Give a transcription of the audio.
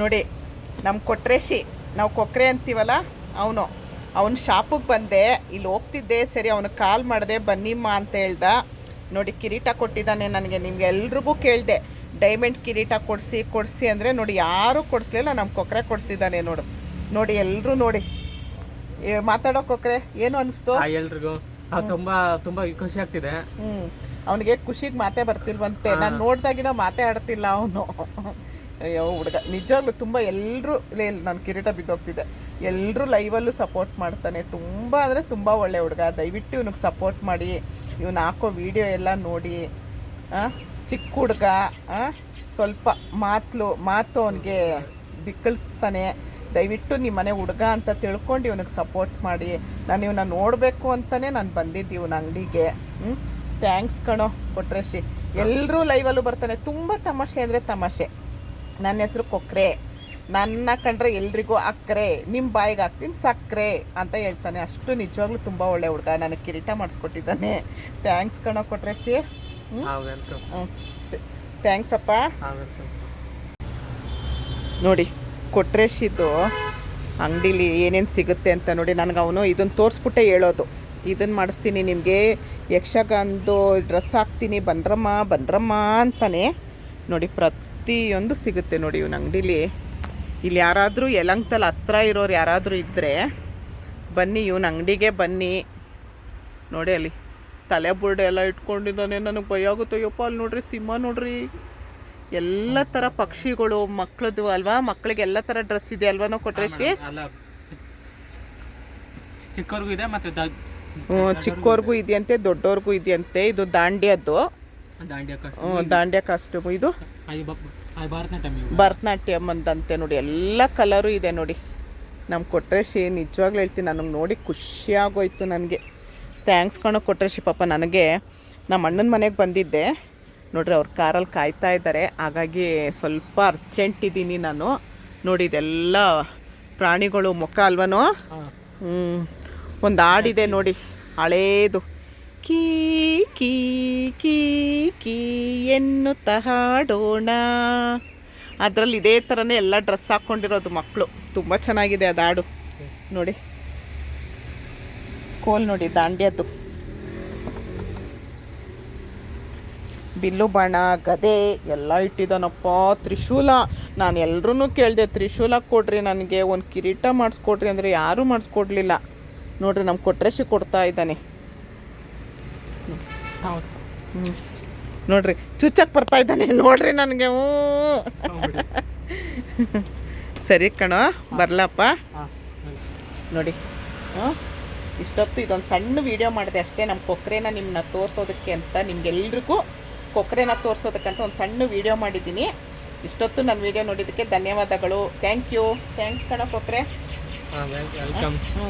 ನೋಡಿ ನಮ್ಮ ಕೊಟ್ರೇಶಿ ನಾವು ಕೊಕ್ರೆ ಅಂತೀವಲ್ಲ ಅವನು ಅವನ ಶಾಪಿಗೆ ಬಂದೆ ಇಲ್ಲಿ ಹೋಗ್ತಿದ್ದೆ ಸರಿ ಅವನು ಕಾಲ್ ಮಾಡಿದೆ ಬನ್ನಿಮ್ಮ ಅಂತ ಹೇಳ್ದ. ನೋಡಿ ಕಿರೀಟ ಕೊಟ್ಟಿದ್ದಾನೆ ನನಗೆ ನಿಮ್ಗೆ ಎಲ್ರಿಗೂ ಕೇಳಿದೆ. ಡೈಮಂಡ್ ಕಿರೀಟ ಕೊಡಿಸಿ ಕೊಡಿಸಿ ಅಂದರೆ ನೋಡಿ ಯಾರೂ ಕೊಡಿಸ್ಲಿಲ್ಲ ನಮ್ಮ ಕೊಕ್ರೆ ಕೊಡಿಸಿದ್ದಾನೆ ನೋಡು. ನೋಡಿ ಎಲ್ಲರೂ ನೋಡಿ. ಮಾತಾಡೋ ಕೊಕ್ರೆ ಏನು ಅನಿಸ್ತು? ಎಲ್ರಿಗೂ. ತುಂಬ ತುಂಬಾ ತುಂಬಾ ಖುಷಿ ಆಗ್ತಿದೆ. ಹ್ಞೂ ಅವನಿಗೆ ಖುಷಿಗೆ ಮಾತೇ ಬರ್ತಿಲ್ವಂತೆ. ನಾನು ನೋಡ್ದಾಗಿನ ಮಾತೇ ಆಡ್ತಿಲ್ಲ ಅವನು. ಅಯ್ಯೋ, ಹುಡುಗ. ನಿಜವಾಗ್ಲೂ ತುಂಬ ಎಲ್ಲರೂ ನಾನು ಕಿರೀಟ ಬಿದ್ದೋಗ್ತಿದ್ದೆ ಎಲ್ಲರೂ ಲೈವಲ್ಲೂ ಸಪೋರ್ಟ್ ಮಾಡ್ತಾನೆ. ತುಂಬ ಅಂದರೆ ತುಂಬ ಒಳ್ಳೆ ಹುಡುಗ. ದಯವಿಟ್ಟು ಇವನಿಗೆ ಸಪೋರ್ಟ್ ಮಾಡಿ, ಇವನು ಹಾಕೋ ವಿಡಿಯೋ ಎಲ್ಲ ನೋಡಿ ಚಿಕ್ಕ ಹುಡುಗ ಸ್ವಲ್ಪ ಮಾತ್ಲು, ಮಾತು ಅವನಿಗೆ ಬಿಕ್ಕಳಿಸ್ತಾನೆ ದಯವಿಟ್ಟು ನಿಮ್ಮ ಮನೆ ಹುಡುಗ ಅಂತ ತಿಳ್ಕೊಂಡು ಇವನಿಗೆ ಸಪೋರ್ಟ್ ಮಾಡಿ. ನಾನು ಇವನ್ನ ನೋಡಬೇಕು ಅಂತಲೇ ನಾನು ಬಂದಿದ್ದು ಇವನ ಅಂಗಡಿಗೆ. ಹ್ಞೂ ಥ್ಯಾಂಕ್ಸ್ ಕಣೋ, ಕೊಟ್ರೇಶಿ. ಎಲ್ಲರೂ ಲೈವಲ್ಲೂ ಬರ್ತಾನೆ. ತುಂಬ ತಮಾಷೆ ಅಂದರೆ ತಮಾಷೆ. ನನ್ನ ಹೆಸರು ಕೊಕ್ರೆ. ನನ್ನ ಕಂಡ್ರೆ ಎಲ್ರಿಗೂ ಅಕ್ಕರೆ ನಿಮ್ಮ ಬಾಯಿಗೆ ಹಾಕ್ತೀನಿ ಸಕ್ಕರೆ ಅಂತ ಹೇಳ್ತಾನೆ. ಅಷ್ಟು ನಿಜವಾಗ್ಲೂ ತುಂಬ ಒಳ್ಳೆ ಹುಡುಗ. ನನಗೆ ಕಿರೀಟ ಮಾಡಿಸ್ಕೊಟ್ಟಿದ್ದಾನೆ. ಥ್ಯಾಂಕ್ಸ್ ಕಣ ಹಾ ವೆಲ್ಕಮ್ ಥ್ಯಾಂಕ್ಸ್ ಅಪ್ಪ. ನೋಡಿ ಕೊಟ್ರೇಶಿದ್ದು ಅಂಗಡೀಲಿ ಏನೇನು ಸಿಗುತ್ತೆ ಅಂತ ನೋಡಿ ನನಗೆ ಅವನು ಇದನ್ನು ತೋರಿಸ್ಬಿಟ್ಟೆ ಹೇಳೋದು. ಇದನ್ನು ಮಾಡಿಸ್ತೀನಿ ನಿಮಗೆ. ಯಕ್ಷಗಾನದ್ದು ಡ್ರೆಸ್ ಹಾಕ್ತೀನಿ. ಬಂದ್ರಮ್ಮ ಬಂದ್ರಮ್ಮ ಅಂತಾನೆ. ನೋಡಿ ಪ್ರತಿಯೊಂದು ಸಿಗುತ್ತೆ ನೋಡಿ ಇವನ ಅಂಗಡೀಲಿ. ಇಲ್ಲಿ ಯಾರಾದರೂ ಯಲಂಕ್ತಲ್ಲಿ ಹತ್ರ ಇರೋರು ಯಾರಾದರೂ ಇದ್ದರೆ ಬನ್ನಿ ಇವನ ಅಂಗಡಿಗೆ ಬನ್ನಿ. ನೋಡಿ ಅಲ್ಲಿ ತಲೆ ಬುರ್ಡೆ ಎಲ್ಲ ಇಟ್ಕೊಂಡಿದ್ದಾನೆ ನನಗೆ ಭಯ ಆಗುತ್ತೆ. ಅಯ್ಯಪ್ಪ ಅಲ್ಲಿ ನೋಡ್ರಿ ಸಿಂಹ ನೋಡ್ರಿ. ಎಲ್ಲ ಥರ ಪಕ್ಷಿಗಳು ಮಕ್ಕಳದು ಅಲ್ವಾ? ಮಕ್ಕಳಿಗೆ ಎಲ್ಲ ಥರ ಡ್ರೆಸ್ ಇದೆ ಅಲ್ವಾ ನಾವು ಕೊಟ್ರೇಶಿ ಚಿಕ್ಕವ್ರಿಗೂ ಇದೆ ಮತ್ತೆ ಚಿಕ್ಕವ್ರಿಗೂ ಇದೆಯಂತೆ ದೊಡ್ಡವ್ರಿಗೂ ಇದೆಯಂತೆ. ಇದು ದಾಂಡ್ಯದ್ದು. ದಾಂಡಿಯ ಕಷ್ಟ ಹ್ಮ್, ದಾಂಡ್ಯ ಕಾಸ್ಟ್ಯೂಮ್ ಇದು ಅದು ಬ- ಅದು ಭರತನಾಟ್ಯಂ ಇವು. ನೋಡಿ ಎಲ್ಲ ಕಲರು ಇದೆ ನೋಡಿ. ನಮ್ಮ ಕೊಟ್ರೇಶಿ ನಿಜವಾಗ್ಲೂ ಹೇಳ್ತೀನಿ ನನಗೆ ನೋಡಿ ಖುಷಿ ಆಗೋಯ್ತು ನನಗೆ. ಥ್ಯಾಂಕ್ಸ್ ಕಣೋ ಕೊಟ್ರೇಶಿ ಪಾಪ ನನಗೆ. ನಮ್ಮ ಅಣ್ಣನ ಮನೆಗೆ ಬಂದಿದ್ದೆ. ನೋಡ್ರಿ ಅವ್ರ ಕಾರಲ್ಲಿ ಕಾಯ್ತಾ ಇದ್ದಾರೆ ಹಾಗಾಗಿ ಸ್ವಲ್ಪ ಅರ್ಜೆಂಟ್ ಇದ್ದೀನಿ ನಾನು. ನೋಡಿ ಇದೆಲ್ಲ ಪ್ರಾಣಿಗಳು ಮುಖ ಅಲ್ವನೋ. ಹ್ಞೂ ಒಂದು ಆಡಿದೆ ನೋಡಿ ಹಳೇದು. ಕೀ ಕೀ ಕೀ ಕೀ ಎನ್ನುತ್ತ ಹಾಡೋಣ. ಅದರಲ್ಲಿ ಇದೇ ಥರನೇ ಎಲ್ಲ ಡ್ರೆಸ್ ಹಾಕ್ಕೊಂಡಿರೋದು ಮಕ್ಕಳು ತುಂಬ ಚೆನ್ನಾಗಿದೆ ಅದು ಹಾಡು ನೋಡಿ. ಕೋಲ್ ನೋಡಿ, ದಾಂಡ್ಯದ್ದು. ಬಿಲ್ಲು ಬಾಣ, ಗದೆ ಎಲ್ಲ ಇಟ್ಟಿದ್ದಾನಪ್ಪ ತ್ರಿಶೂಲ. ನಾನು ಎಲ್ಲರೂ ಕೇಳಿದೆ, ತ್ರಿಶೂಲ ಕೊಡ್ರಿ ನನಗೆ, ಒಂದು ಕಿರೀಟ ಮಾಡಿಸ್ಕೊಡ್ರಿ ಅಂದರೆ ಯಾರೂ ಮಾಡಿಸ್ಕೊಡ್ಲಿಲ್ಲ. ನೋಡ್ರಿ ನಮ್ಮ ಕೊಟ್ರೇಶಿ ಕೊಡ್ತಾ ಇದ್ದಾನೆ. ಹೌದು. ಹ್ಞೂ ನೋಡ್ರಿ ಚುಚ್ಚಕ್ಕೆ ಬರ್ತಾ ಇದ್ದಾನೆ. ನೋಡ್ರಿ ನನಗೆ ಹ್ಞೂ. ಸರಿ ಕಣೋ ಬರಲಪ್ಪ. ನೋಡಿ ಹ್ಞೂ. ಇಷ್ಟೊತ್ತು ಇದೊಂದು ಸಣ್ಣ ವಿಡಿಯೋ ಮಾಡಿದೆ ಅಷ್ಟೇ ನಮ್ಮ ಕೊಕ್ಕರೆನ ನಿಮ್ಮನ್ನ ತೋರಿಸೋದಕ್ಕೆ ಅಂತ ನಿಮ್ಗೆಲ್ರಿಗೂ ಕೊಕ್ಕರೆನ ತೋರಿಸೋದಕ್ಕಂತ ಒಂದು ಸಣ್ಣ ವಿಡಿಯೋ ಮಾಡಿದ್ದೀನಿ. ಇಷ್ಟೊತ್ತು ನನ್ನ ವಿಡಿಯೋ ನೋಡಿದ್ದಕ್ಕೆ ಧನ್ಯವಾದಗಳು. ಥ್ಯಾಂಕ್ ಯು ಥ್ಯಾಂಕ್ಸ್ ಕಣ ಕೊಕ್ಕರೆ ಹ್ಞೂ